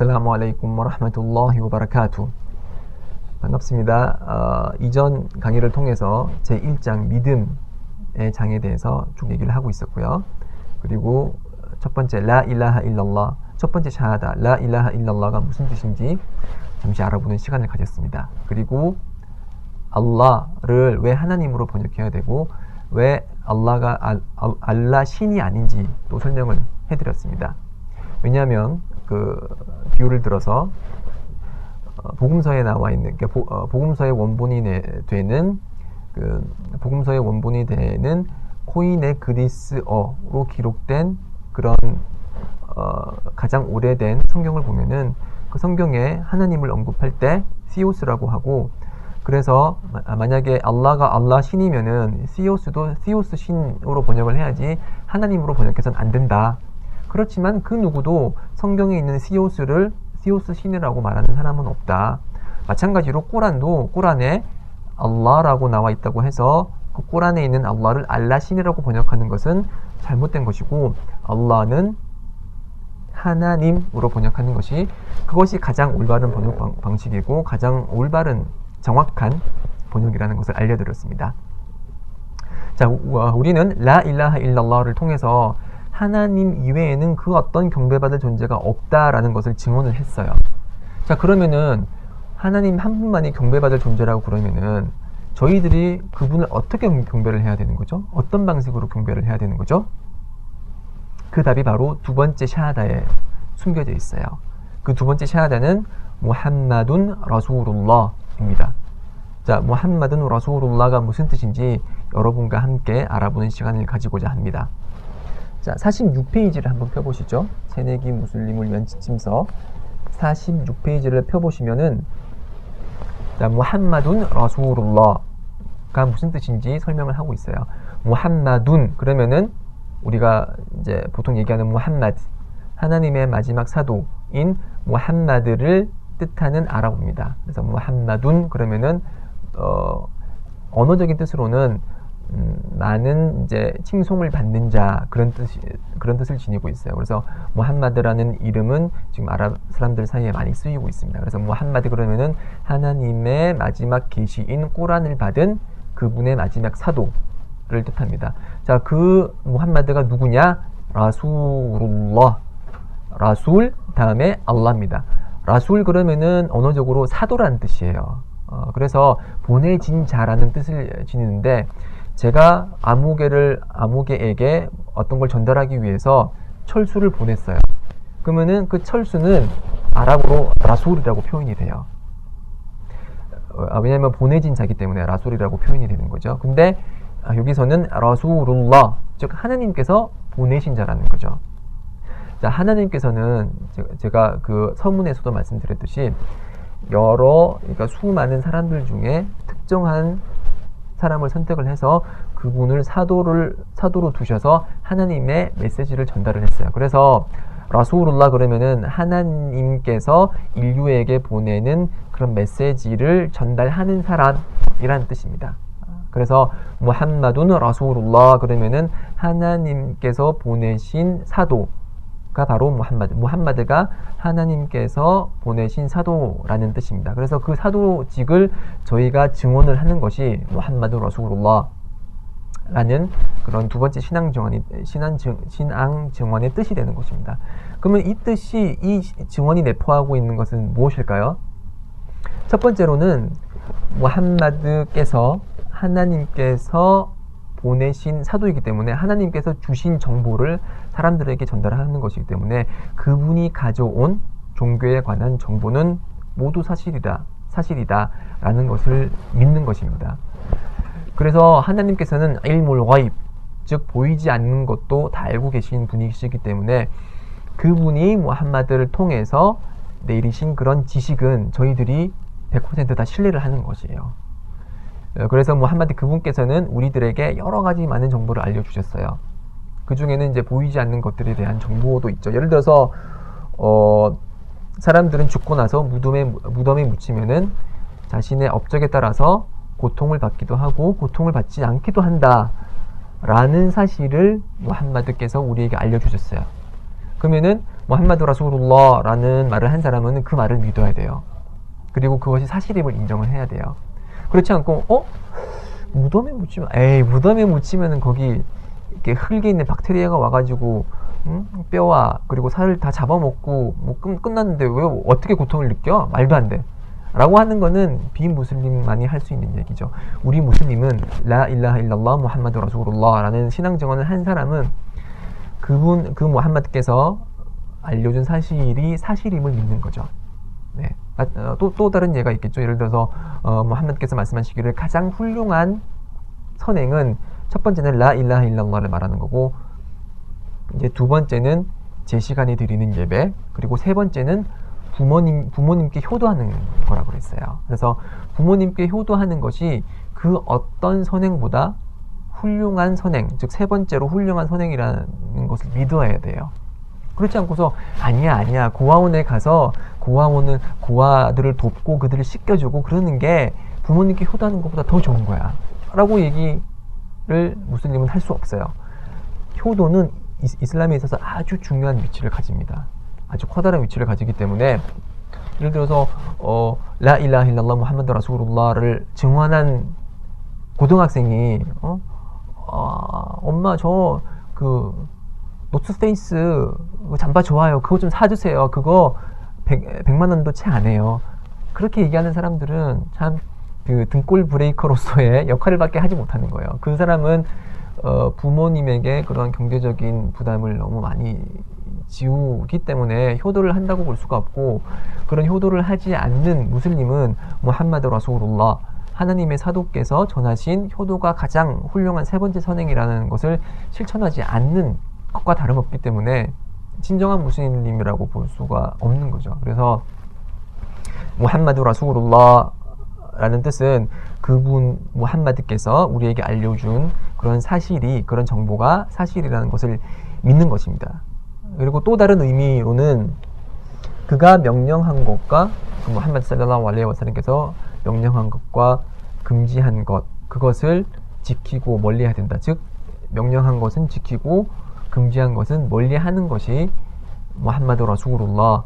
아살라무 알레이쿰 와라흐마툴라히 와바라카투 반갑습니다. 어, 이전 강의를 통해서 제1장 믿음의 장에 대해서 쭉 얘기를 하고 있었고요. 그리고 첫 번째 라 일라하 일랄라 첫 번째 샤하다 라 일라하 일랄라가 무슨 뜻인지 잠시 알아보는 시간을 가졌습니다. 그리고 알라를 왜 하나님으로 번역해야 되고 왜 알라가 알, 알라 신이 아닌지 또 설명을 해드렸습니다. 왜냐하면 그 비유를 들어서 어, 복음서에 나와 있는 그러니까 보, 어, 복음서의 원본이 되는 그 복음서의 원본이 되는 코인의 그리스어로 기록된 그런 어, 가장 오래된 성경을 보면은 그 성경에 하나님을 언급할 때 시오스라고 하고 그래서 만약에 알라가 알라 신이면은 시오스도 시오스 신으로 번역을 해야지 하나님으로 번역해서는 안 된다. 그렇지만 그 누구도 성경에 있는 시오스를 시오스 신이라고 말하는 사람은 없다. 마찬가지로 꾸란도 꾸란에 알라라고 나와 있다고 해서 그 꾸란에 있는 알라를 알라 신이라고 번역하는 것은 잘못된 것이고 알라는 하나님으로 번역하는 것이 그것이 가장 올바른 번역 방식이고 가장 올바른 정확한 번역이라는 것을 알려드렸습니다. 자, 우리는 라 일라하 일랄라를 통해서 하나님 이외에는 그 어떤 경배받을 존재가 없다라는 것을 증언을 했어요. 자, 그러면은 하나님 한 분만이 경배받을 존재라고 그러면은 저희들이 그분을 어떻게 경배를 해야 되는 거죠? 어떤 방식으로 경배를 해야 되는 거죠? 그 답이 바로 두 번째 샤하다에 숨겨져 있어요. 그 두 번째 샤하다는 무함마둔 라수룰라입니다. 자, 무함마둔 라수룰라가 무슨 뜻인지 여러분과 함께 알아보는 시간을 가지고자 합니다. 자, 46페이지를 한번 펴보시죠. 새내기 무슬림을 위한 지침서 46페이지를 펴보시면은 자, 무함마둔 라수룰라가 무슨 뜻인지 설명을 하고 있어요. 무함마둔 그러면은 우리가 이제 보통 얘기하는 무함마드 하나님의 마지막 사도인 무함마드를 뜻하는 아랍어입니다. 그래서 무함마둔 그러면은 어, 언어적인 뜻으로는 음, 많은 이제 칭송을 받는 자 그런 뜻 그런 뜻을 지니고 있어요. 그래서 무함마드라는 이름은 지금 아랍 사람들 사이에 많이 쓰이고 있습니다. 그래서 무함마드 그러면은 하나님의 마지막 계시인 꼬란을 받은 그분의 마지막 사도를 뜻합니다. 자, 그 무함마드가 누구냐? 라술ullah. 라술 다음에 알라입니다. 라술 그러면은 언어적으로 사도라는 뜻이에요. 어, 그래서 보내진 자라는 뜻을 지니는데 제가 아무개를 아무개에게 어떤 걸 전달하기 위해서 철수를 보냈어요. 그러면은 그 철수는 아랍어로 라솔이라고 표현이 돼요. 어, 왜냐하면 보내진 자기 때문에 라솔이라고 표현이 되는 거죠. 근데 아, 여기서는 라술ullah 즉 하나님께서 보내신 자라는 거죠. 자, 하나님께서는 제가 그 서문에서도 말씀드렸듯이 여러 그러니까 수많은 사람들 중에 특정한 사람을 선택을 해서 그분을 사도를 사도로 두셔서 하나님의 메시지를 전달을 했어요. 그래서 라수울라 그러면은 하나님께서 인류에게 보내는 그런 메시지를 전달하는 사람이라는 뜻입니다. 그래서 무함마둔 라수울라 그러면은 하나님께서 보내신 사도 가 바로 무함마드. 무함마드가 하나님께서 보내신 사도라는 뜻입니다. 그래서 그 사도직을 저희가 증언을 하는 것이 무함마드 러수울라 라는 그런 두 번째 신앙 증언이 신앙, 증, 신앙 증언의 뜻이 되는 것입니다. 그러면 이 뜻이 이 증언이 내포하고 있는 것은 무엇일까요? 첫 번째로는 무함마드께서 하나님께서 보내신 사도이기 때문에 하나님께서 주신 정보를 사람들에게 전달하는 것이기 때문에 그분이 가져온 종교에 관한 정보는 모두 사실이다, 사실이다 라는 것을 믿는 것입니다. 그래서 하나님께서는 일몰 와입, 즉 보이지 않는 것도 다 알고 계신 분이시기 때문에 그분이 무함마드를 통해서 내리신 그런 지식은 저희들이 100%다 신뢰를 하는 것이에요. 어, 그래서 뭐 한마디 그분께서는 우리들에게 여러 가지 많은 정보를 알려주셨어요. 그 중에는 이제 보이지 않는 것들에 대한 정보도 있죠. 예를 들어서 어, 사람들은 죽고 나서 무덤에 무덤에 묻히면은 자신의 업적에 따라서 고통을 받기도 하고 고통을 받지 않기도 한다라는 사실을 무함마드께서 우리에게 알려주셨어요. 그러면은 무함마드 라술ul라라는 말을 한 사람은 그 말을 믿어야 돼요. 그리고 그것이 사실임을 인정을 해야 돼요. 그렇지 않고 어 무덤에 묻히면 에이 무덤에 묻히면은 거기 이렇게 흙에 있는 박테리아가 와가지고 음? 뼈와 그리고 살을 다 잡아먹고 뭐 끝, 끝났는데 왜 어떻게 고통을 느껴 말도 안 돼. 라고 하는 거는 비무슬림만이 할 수 있는 얘기죠. 우리 무슬림은 라 일라하 일랄라 무함마드 라술ul라라는 신앙 증언을 한 사람은 그분 그 무함마드께서 알려준 사실이 사실임을 믿는 거죠. 네. 아, 어, 또, 또 다른 예가 있겠죠. 예를 들어서 어, 무함마드께서 말씀하시기를 가장 훌륭한 선행은 첫 번째는 라 일라하 일랄라를 말하는 거고 이제 두 번째는 제 시간에 드리는 예배 그리고 세 번째는 부모님 부모님께 효도하는 거라고 그랬어요. 그래서 부모님께 효도하는 것이 그 어떤 선행보다 훌륭한 선행, 즉 세 번째로 훌륭한 선행이라는 것을 믿어야 돼요. 그렇지 않고서 아니야 아니야 고아원에 가서 고아원은 고아들을 돕고 그들을 씻겨주고 그러는 게 부모님께 효도하는 것보다 더 좋은 거야 라고 얘기를 무슬림은 할 수 없어요 효도는 이슬람에 있어서 아주 중요한 위치를 가집니다 아주 커다란 위치를 가지기 때문에 예를 들어서 어, 라 일라하 일랄라 무함마드 라술ul라를 증언한 고등학생이 어? 아, 엄마 저 그 노스페이스 잠바 좋아요. 그거 좀 사주세요. 그거 100, 100 만 원도 채 안 해요. 그렇게 얘기하는 사람들은 참 그 등골 브레이커로서의 역할을 밖에 하지 못하는 거예요. 그 사람은 어, 부모님에게 그런 경제적인 부담을 너무 많이 지우기 때문에 효도를 한다고 볼 수가 없고 그런 효도를 하지 않는 무슬림은 무함마드 라술ullah 하나님의 사도께서 전하신 효도가 가장 훌륭한 세 번째 선행이라는 것을 실천하지 않는 것과 다름없기 때문에 진정한 무슬림이라고 볼 수가 없는 거죠. 그래서 무함마드 라술ul라라는 뜻은 그분 무함마드께서 우리에게 알려준 그런 사실이 그런 정보가 사실이라는 것을 믿는 것입니다. 그리고 또 다른 의미로는 그가 명령한 것과 그 무함마드 살랄라hu 알레이 와살람께서 명령한 것과 금지한 것 그것을 지키고 멀리해야 된다. 즉 명령한 것은 지키고 금지한 것은 멀리 하는 것이 무함마드 라술ul라가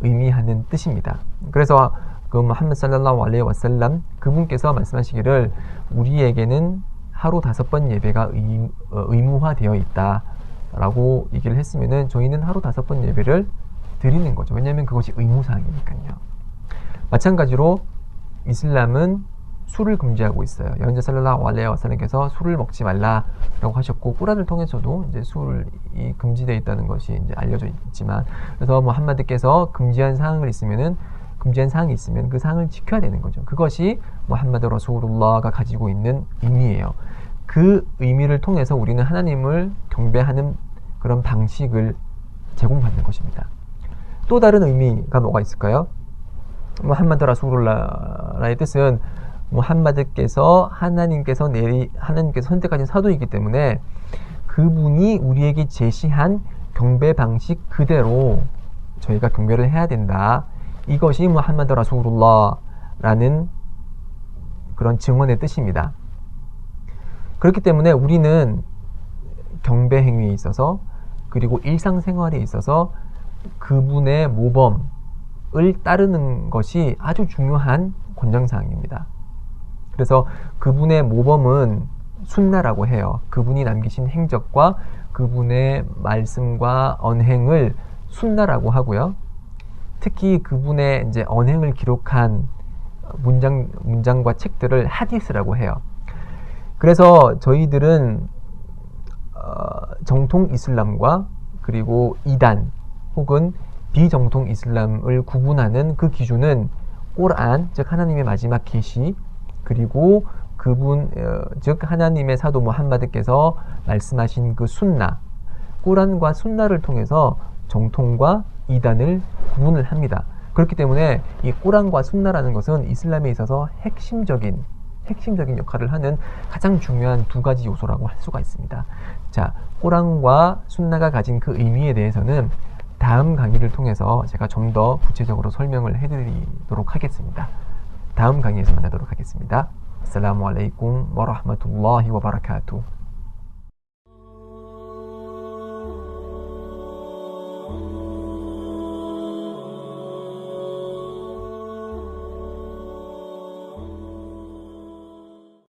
의미하는 뜻입니다. 그래서 그 무함마드 살랄라hu 알레이 와살람 그분께서 말씀하시기를 우리에게는 하루 다섯 번 예배가 의, 어, 의무화되어 있다 라고 얘기를 했으면은 저희는 하루 다섯 번 예배를 드리는 거죠. 왜냐하면 그것이 의무사항이니까요. 마찬가지로 이슬람은 술을 금지하고 있어요. 연자 살랄라hu 알레이 와살람께서 술을 먹지 말라라고 하셨고 꾸란을 통해서도 이제 술이 금지되어 있다는 것이 이제 알려져 있지만 그래서 뭐 한마디께서 금지한 사항을 있으면은 금지한 사항이 있으면 그 사항을 지켜야 되는 거죠. 그것이 무함마드 러술ul라가 가지고 있는 의미예요. 그 의미를 통해서 우리는 하나님을 경배하는 그런 방식을 제공받는 것입니다. 또 다른 의미가 뭐가 있을까요? 무함마드 라술ul라의 뜻은 무함마드께서 하나님께서 내리 하나님께서 선택하신 사도이기 때문에 그분이 우리에게 제시한 경배 방식 그대로 저희가 경배를 해야 된다. 이것이 무함마드 라술ul라라는 그런 증언의 뜻입니다. 그렇기 때문에 우리는 경배 행위에 있어서 그리고 일상생활에 있어서 그분의 모범을 따르는 것이 아주 중요한 권장사항입니다. 그래서 그분의 모범은 순나라고 해요. 그분이 남기신 행적과 그분의 말씀과 언행을 순나라고 하고요. 특히 그분의 이제 언행을 기록한 문장 문장과 책들을 하디스라고 해요. 그래서 저희들은 어, 정통 이슬람과 그리고 이단 혹은 비정통 이슬람을 구분하는 그 기준은 꼬란 즉 하나님의 마지막 계시 그리고 그분 어, 즉 하나님의 사도 무함마드께서 말씀하신 그 순나 꼬란과 순나를 통해서 정통과 이단을 구분을 합니다. 그렇기 때문에 이 꼬란과 순나라는 것은 이슬람에 있어서 핵심적인 핵심적인 역할을 하는 가장 중요한 두 가지 요소라고 할 수가 있습니다. 자, 꼬란과 순나가 가진 그 의미에 대해서는 다음 강의를 통해서 제가 좀 더 구체적으로 설명을 해드리도록 하겠습니다. 다음 강의에서 만나도록 하겠습니다. 아살라무 알레이쿰 와라흐마툴라히 와바라카투